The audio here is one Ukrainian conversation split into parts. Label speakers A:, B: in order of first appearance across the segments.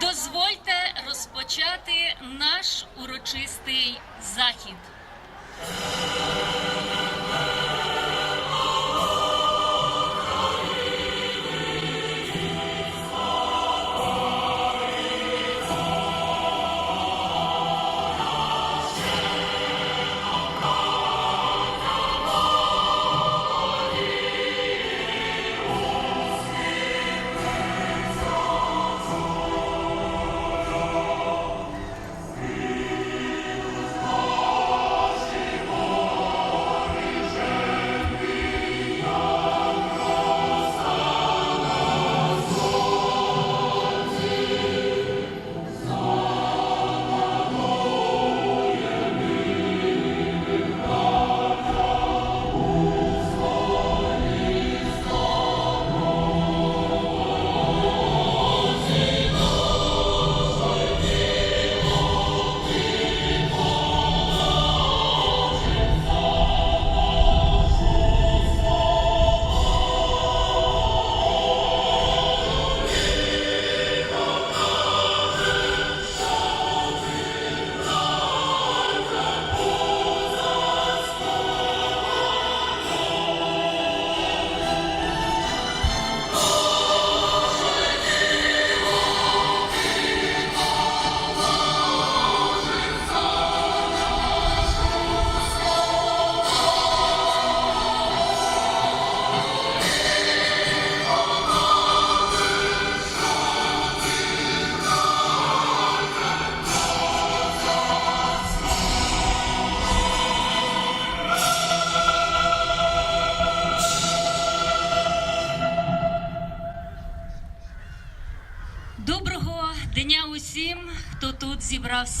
A: Дозвольте розпочати наш урочистий захід.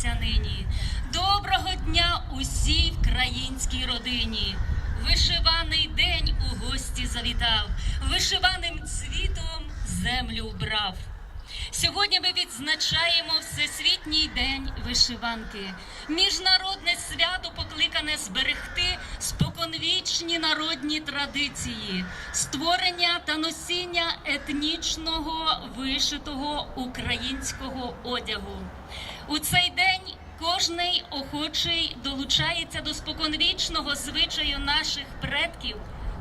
A: Зібрався нині. Доброго дня усій українській родині. Вишиваний день у гості завітав, вишиваним цвітом землю вбрав. Сьогодні ми відзначаємо Всесвітній день вишиванки, міжнародне свято покликане зберегти споконвічні народні традиції, створення та носіння етнічного вишитого українського одягу. У цей день кожний охочий долучається до споконвічного звичаю наших предків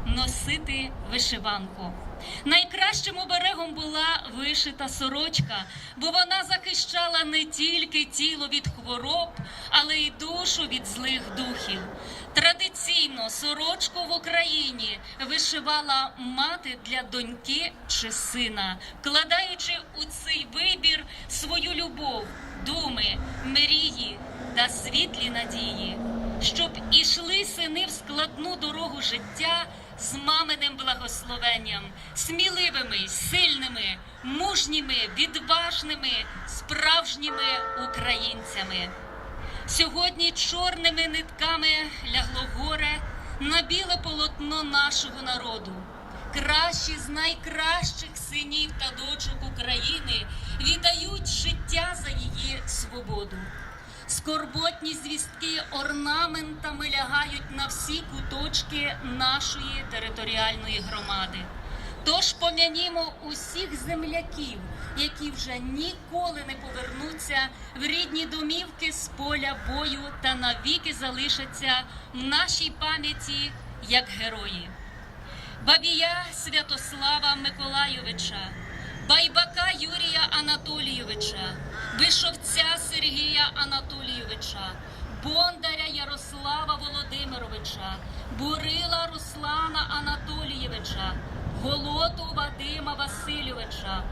A: носити вишиванку. Найкращим оберегом була вишита сорочка, бо вона захищала не тільки тіло від хвороб, але й душу від злих духів. Традиційно сорочку в Україні вишивала мати для доньки чи сина, вкладаючи у цей вибір свою любов, думи, мрії та світлі надії, щоб ішли сини в складну дорогу життя з маминим благословенням, сміливими, сильними, мужніми, відважними, справжніми українцями. Сьогодні чорними нитками лягло горе на біле полотно нашого народу. Кращі з найкращих синів та дочок України віддають життя за її свободу. Скорботні звістки орнаментами лягають на всі куточки нашої територіальної громади. Тож пом'янімо усіх земляків, які вже ніколи не повернуться в рідні домівки з поля бою та навіки залишаться в нашій пам'яті як герої. Бабія Святослава Миколайовича, Байбака Юрія Анатолійовича, Вишовця Сергія Анатолійовича, Бондаря Ярослава Володимировича, Бурила Руслана Анатолійовича, Голоту Вадима Васильовича,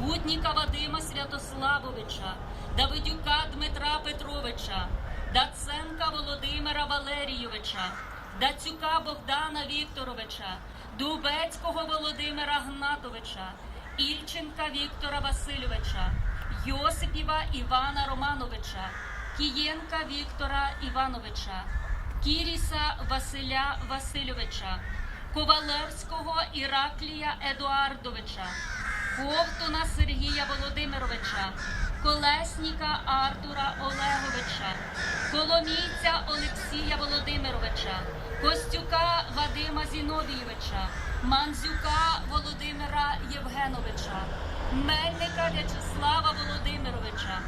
A: Гутніка Вадима Святославовича, Давидюка Дмитра Петровича, Даценка Володимира Валерійовича, Дацюка Богдана Вікторовича, Дубецького Володимира Гнатовича, Ільченка Віктора Васильовича, Йосипіва Івана Романовича, Кієнка Віктора Івановича, Кіріса Василя Васильовича, Ковалевського Іраклія Едуардовича, Ковтуна Сергія Володимировича, Колесніка Артура Олеговича, Коломійця Олексія Володимировича, Костюка Вадима Зіновійовича, Манзюка Володимира Євгеновича, Мельника В'ячеслава Володимировича,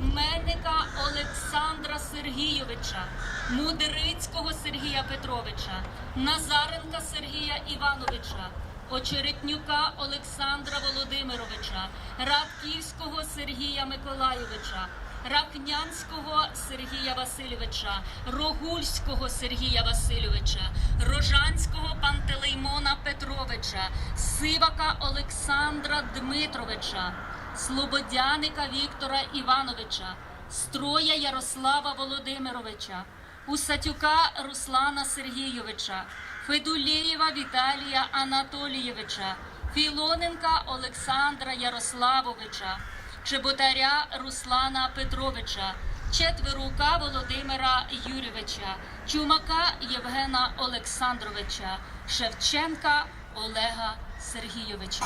A: Мельника Олександра Сергійовича, Мудрицького Сергія Петровича, Назаренка Сергія Івановича, Очеретнюка Олександра Володимировича, Радківського Сергія Миколайовича, Рахнянського Сергія Васильовича, Рогульського Сергія Васильовича, Рожанського Пантелеймона Петровича, Сивака Олександра Дмитровича, Слободяника Віктора Івановича, Строя Ярослава Володимировича, Усатюка Руслана Сергійовича, Федулєєва Віталія Анатолійовича, Філоненка Олександра Ярославовича, Чеботаря Руслана Петровича, Четверука Володимира Юрійовича, Чумака Євгена Олександровича, Шевченка Олега Сергійовича.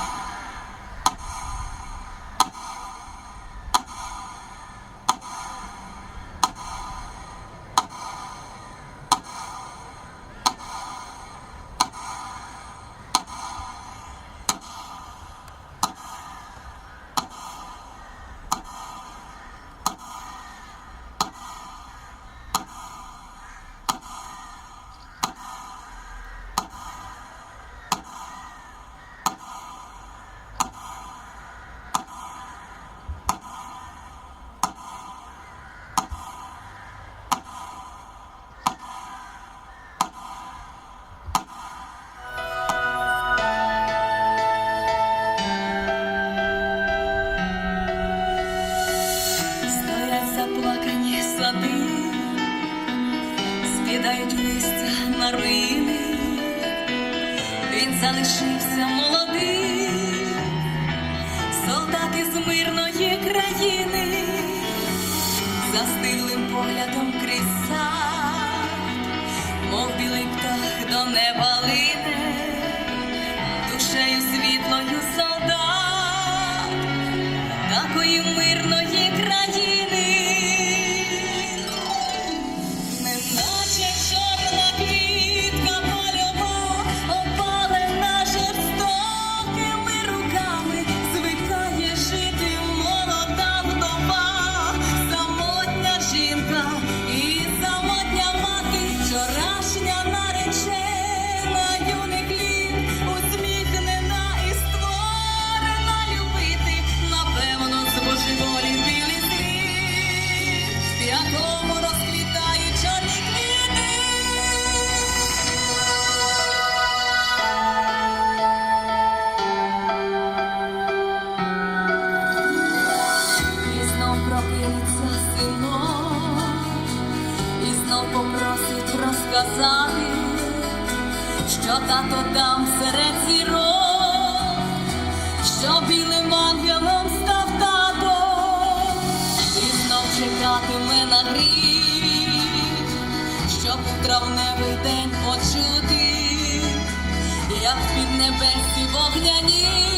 B: Що білим ангелом став тато, і знов чекатиме на гріх, щоб в травневий день почути, як під небесні вогняні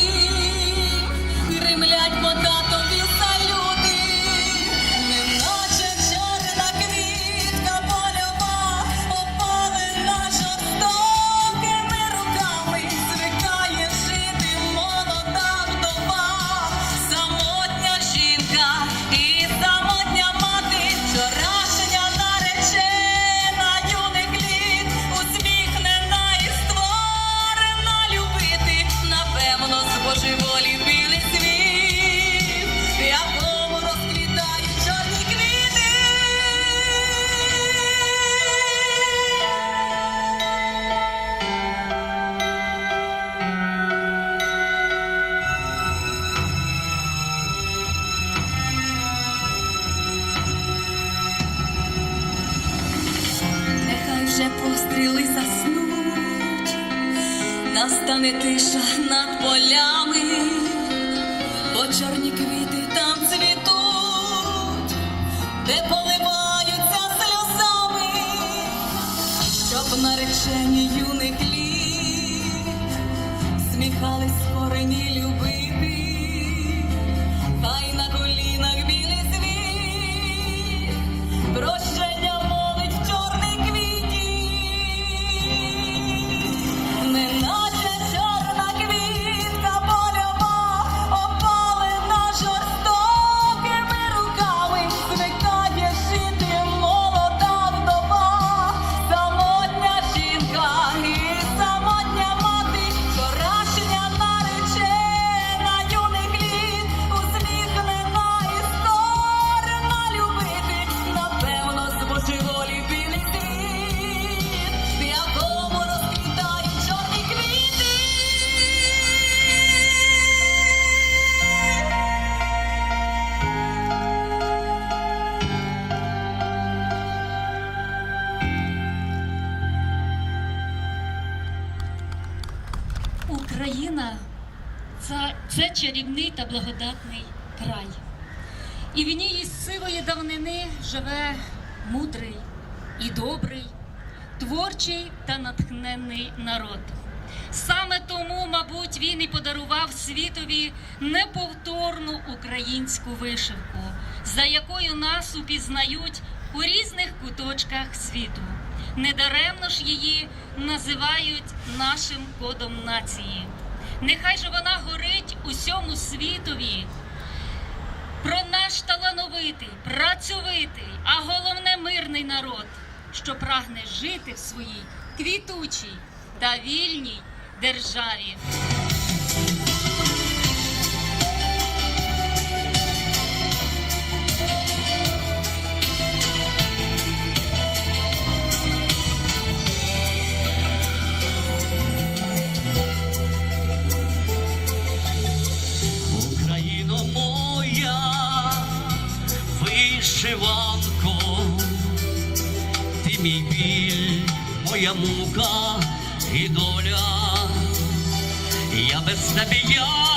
B: тиша над полями,
A: це, це чарівний та благодатний край. І в ній із сивої давнини живе мудрий і добрий, творчий та натхненний народ. Саме тому, мабуть, він і подарував світові неповторну українську вишивку, за якою нас упізнають у різних куточках світу. Недаремно ж її називають нашим кодом нації. Нехай же вона горить усьому світові. Про наш талановитий, працьовитий, а головне мирний народ, що прагне жити в своїй квітучій та вільній державі.
C: Я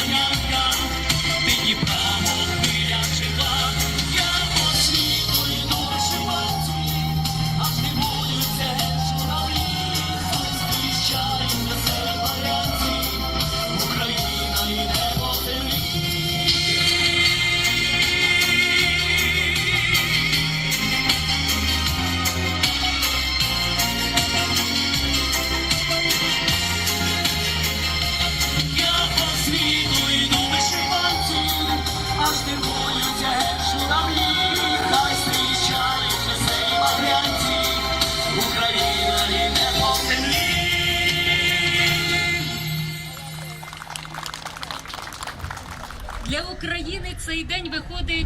A: España.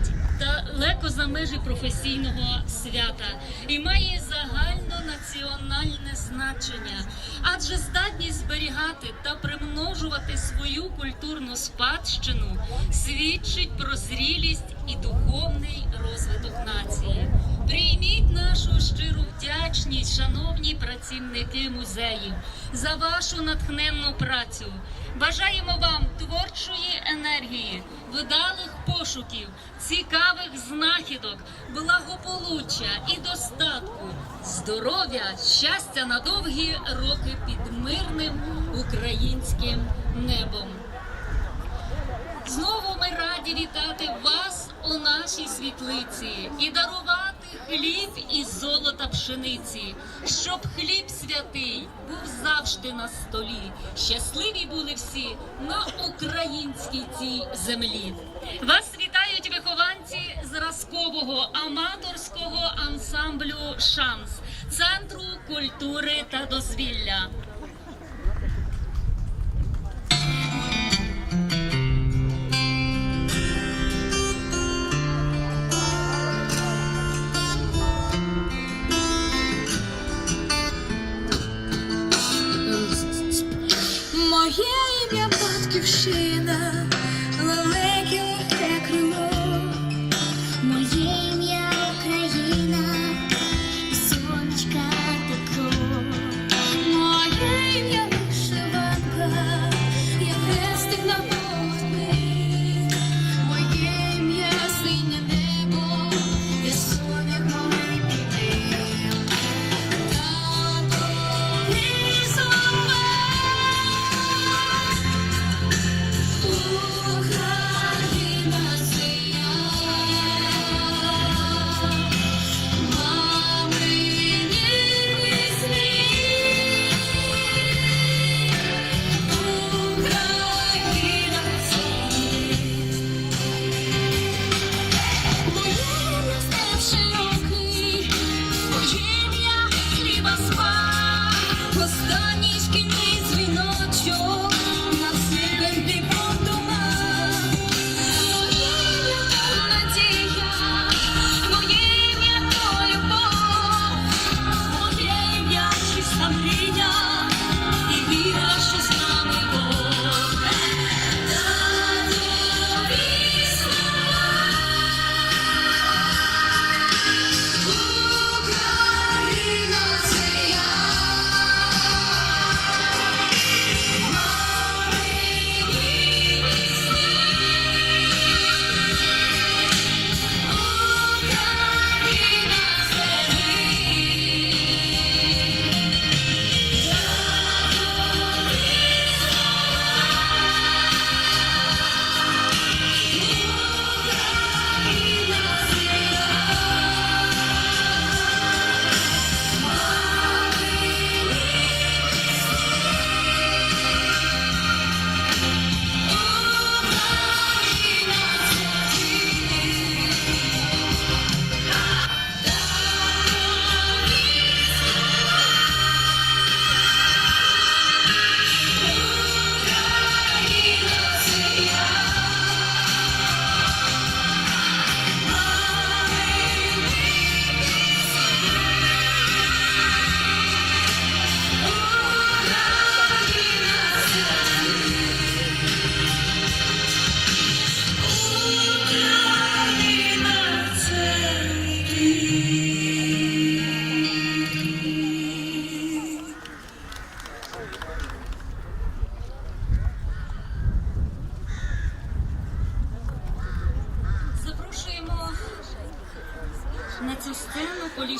A: Виходить далеко за межі професійного свята і має загальнонаціональне значення, адже здатність зберігати та примножувати свою культурну спадщину свідчить про зрілість і духовний розвиток нації. Прийміть нашу щиру вдячність, шановні працівники музеїв, за вашу натхненну працю. Бажаємо вам творчої енергії, вдалих пошуків, цікавих знахідок, благополуччя і достатку, здоров'я, щастя на довгі роки під мирним українським небом. Знову ми раді вітати вас у нашій світлиці і дарувати хліб із золота пшениці, щоб хліб святий був завжди на столі. Щасливі були всі на українській цій землі. Вас вітають вихованці зразкового аматорського ансамблю Шанс Центру культури та дозвілля.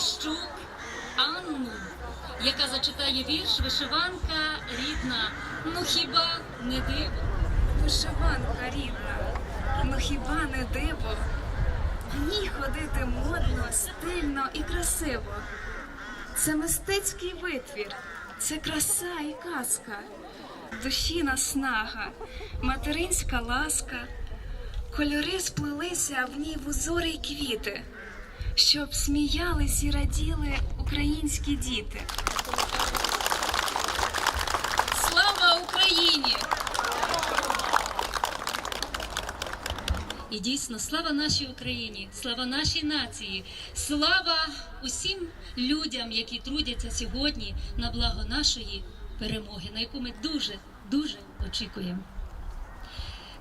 A: Поліщук Анну, яка зачитає вірш Вишиванка рідна. Ну хіба не диво?
D: Вишиванка рідна, ну хіба не диво? Ній ходити модно, стильно і красиво. Це мистецький витвір, це краса і казка, душі наснага, материнська ласка, кольори сплелися в ній в узори й квіти, щоб сміялись і раділи українські діти.
A: Слава Україні! І дійсно, слава нашій Україні, слава нашій нації, слава усім людям, які трудяться сьогодні на благо нашої перемоги, на яку ми дуже дуже очікуємо.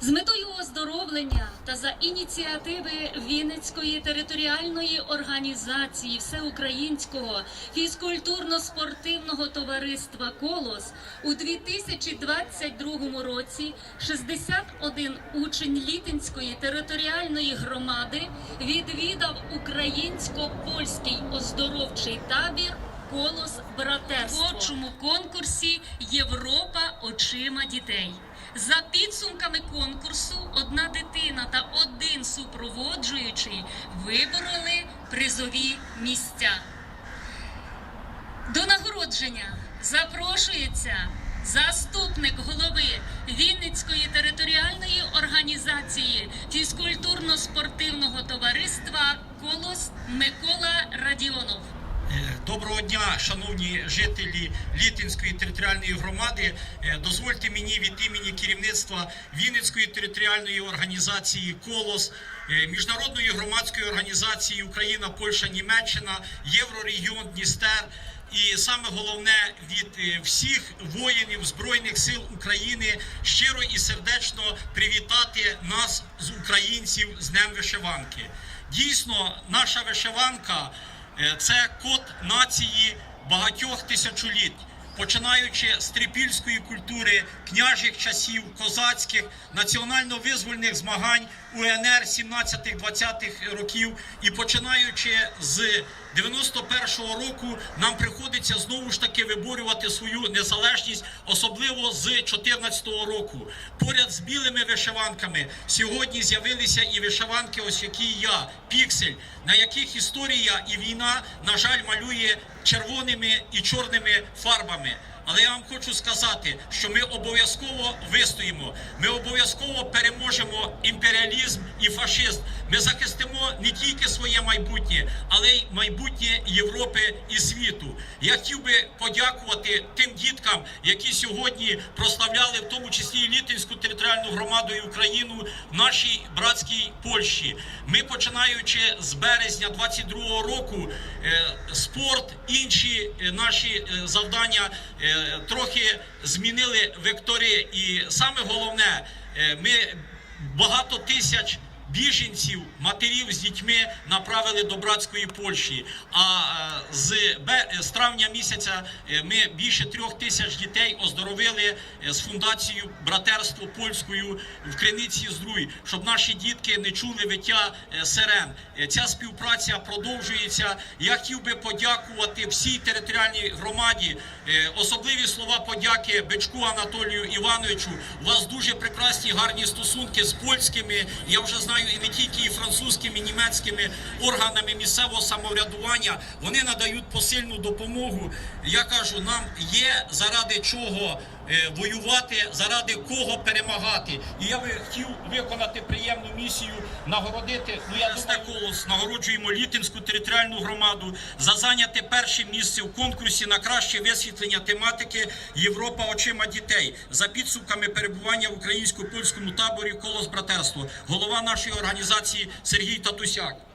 A: З метою оздоровлення та за ініціативи Вінницької територіальної організації Всеукраїнського фізкультурно-спортивного товариства Колос у 2022 році 61 учень Літинської територіальної громади відвідав українсько-польський оздоровчий табір Колос братерство в творчому конкурсі Європа очима дітей. За підсумками конкурсу, одна дитина та один супроводжуючий вибороли призові місця. До нагородження запрошується заступник голови Вінницької територіальної організації фізкультурно-спортивного товариства Колос Микола Радіонов.
E: Доброго дня, шановні жителі Літинської територіальної громади. Е, Дозвольте мені від імені керівництва Вінницької територіальної організації Колос, е, міжнародної громадської організації Україна, Польща, Німеччина, Єврорегіон Дністер. І саме головне від е, всіх воїнів Збройних сил України щиро і сердечно привітати нас з українців з Днем Вишиванки. Дійсно, наша вишиванка Це код нації багатьох тисячоліть, починаючи з трипільської культури, княжих часів, козацьких, національно-визвольних змагань УНР 17-20-х років і починаючи з 91-го року нам приходиться знову ж таки виборювати свою незалежність, особливо з 14-го року. Поряд з білими вишиванками сьогодні з'явилися і вишиванки, ось які я, піксель, на яких історія і війна, на жаль, малює червоними і чорними фарбами. Але я вам хочу сказати, що ми обов'язково вистоїмо. Ми обов'язково переможемо імперіалізм і фашизм. Ми захистимо не тільки своє майбутнє, але й майбутнє Європи і світу. Я хотів би подякувати тим діткам, які сьогодні прославляли, в тому числі і Літинську територіальну громаду і Україну в нашій братській Польщі. Ми починаючи з березня 22-го року, е, спорт, інші е, наші е, завдання трохи змінили вектори. І саме головне, е, ми багато тисяч. Біженців, матерів з дітьми направили до братської Польщі. А е, з, з травня місяця е, ми більше трьох тисяч дітей оздоровили е, з фундацією братерство польською в Криниці Здруй, щоб наші дітки не чули виття сирен. Ця співпраця продовжується. Я хотів би подякувати всій територіальній громаді. Особливі слова подяки Бичку Анатолію Івановичу. У вас дуже прекрасні гарні стосунки з польськими. Я вже знаю і не тільки і французькими, і німецькими органами місцевого самоврядування. Вони надають посильну допомогу. Я кажу, нам є заради чого воювати, заради кого перемагати. І я би хотів виконати приємну місію, нагородити. Ну я думаю, колос нагороджуємо Літинську територіальну громаду за зайняте перше місце в конкурсі на краще висвітлення тематики Європа очима дітей за підсумками перебування в українсько-польському таборі колос братерство. Голова нашої організації Сергій Татусяк.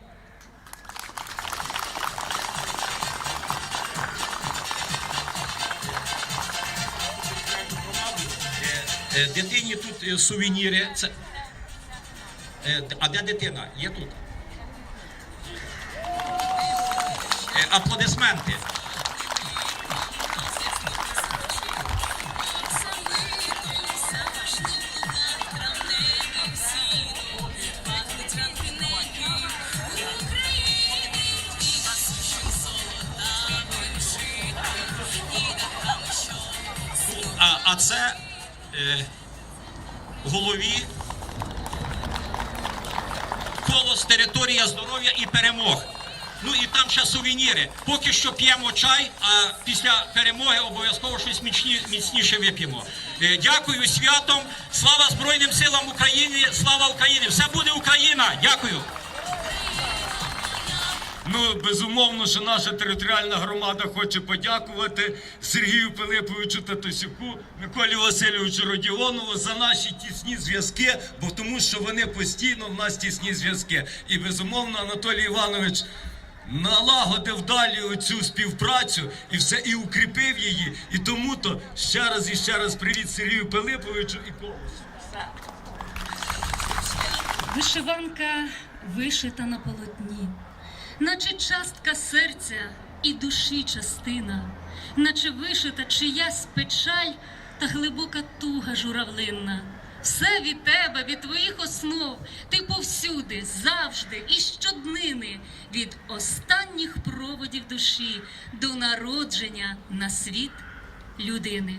E: Дитині тут е, сувеніри. Це... Е, А де дитина? Є тут? Е, Аплодисменти. А, а це е, голові колос територія здоров'я і перемог. Ну і там ще сувеніри. Поки що п'ємо чай, а після перемоги обов'язково щось міцні, міцніше вип'ємо. Е, дякую святом. Слава Збройним силам України! Слава Україні! Все буде Україна! Дякую!
F: Ну, безумовно, що наша територіальна громада хоче подякувати Сергію Пилиповичу Татусюку, Миколі Васильовичу Родіонову за наші тісні зв'язки, бо тому що вони постійно в нас тісні зв'язки. І безумовно, Анатолій Іванович налагодив далі оцю співпрацю і все і укріпив її. І тому то ще раз і ще раз привіт Сергію Пилиповичу і колосу.
A: Вишиванка вишита на полотні, наче частка серця і душі частина, наче вишита чиясь печаль та глибока туга журавлинна. Все від тебе, від твоїх основ, ти повсюди, завжди і щоднини, від останніх проводів душі до народження на світ людини.